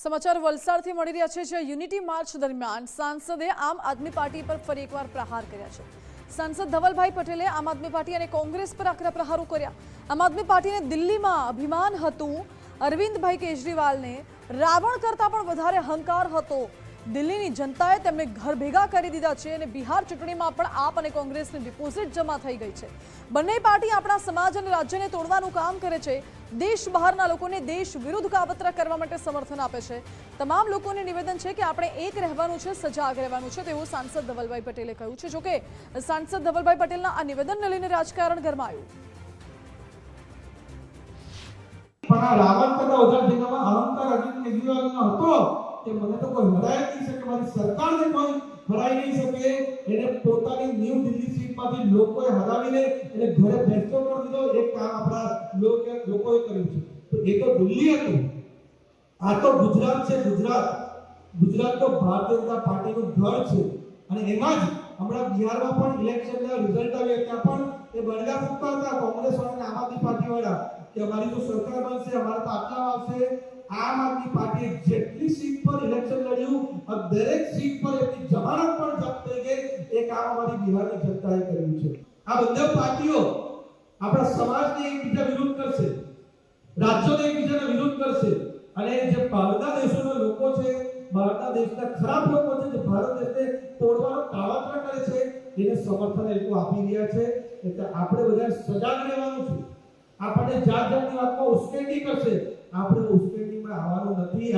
સમાચાર વલસાડથી મળી રહ્યા છે, જ્યાં યુનિટી માર્ચ દરમિયાન સાંસદે આમ આદમી પાર્ટી પર ફરી એકવાર પ્રહાર કર્યા છે. સાંસદ ધવલભાઈ પટેલે આમ આદમી પાર્ટી અને કોંગ્રેસ પર આકરા પ્રહારો કર્યા. આમ આદમી પાર્ટીને દિલ્હીમાં અભિમાન હતું. અરવિંદભાઈ કેજરીવાલને રાવણ કરતાં પણ વધારે અહંકાર હતો. દિલ્હીની જનતાએ તેમને ઘર ભેગા કરી દીધા છે અને બિહાર ચૂંટણીમાં પણ આપ અને કોંગ્રેસની ડિપોઝિટ જમા થઈ ગઈ છે. બંને પાર્ટી આપણા સમાજ અને રાજ્યને તોડવાનું કામ કરે છે. દેશ બહારના લોકોને દેશ વિરુદ્ધ કાવતરા કરવા માટે સમર્થન આપે છે. તમામ લોકોને નિવેદન છે કે આપણે એક રહેવાનું છે સજાગ રહેવાનું છે તેવું સાંસદ ધવલભાઈ પટેલે કહ્યું છે. જોકે સાંસદ ધવલભાઈ પટેલના આ નિવેદનને લઈને રાજકારણ ગરમાયું. પણ આ રાવણ કરતા હરાઈ નહીં શકે એને પોતાની ન્યૂ દિલ્હી સીટમાંથી લોકોએ હરાવીને એને ઘરે બેસતો કરી દીધો એ કામ આપણા લોકો લોકોએ કર્યું છે. તો એ તો દિલ્હી હતું. આ તો ગુજરાત છે ગુજરાત. ગુજરાત તો ભારતીય જનતા પાર્ટીનું ઘર છે. અને એમાં જ હમણાં બિહારમાં પણ ઇલેક્શનના રિઝલ્ટ આવ્યા. ત્યાં પણ એ બળગા ફૂંકતા હતા કોંગ્રેસ અને આમ આદમી પાર્ટી વાળા કે અમારી તો સરકાર બનશે, અમારા પાટલા આવશે. આમ આદમી પાર્ટીએ જેટલી સીટ પર ઇલેક્શન લડ્યું દરેક સીટ કામ જનતાએ કર્યું છે. આ બધા પાર્ટીઓ આપણા સમાજને એકબીજા વિરોધ કરશે. રાજ્યોને એકબીજાને વિરોધ કરશે. અને જે બહારના દેશોના લોકો છે બહારના દેશના ખરાબ લોકો છે, જે ભારત દેશને તોડવાનો કાવતરા કરે છે, એને સમર્થન એ લોકો આપી રહ્યા છે, એટલે આપણે બધા સજાગ રહેવાનું છે. આપણને જાત જાતની વાતમાં ઉશ્કેરણી કરશે. આપણે ઉશ્કેરણીમાં આવવાનું નથી.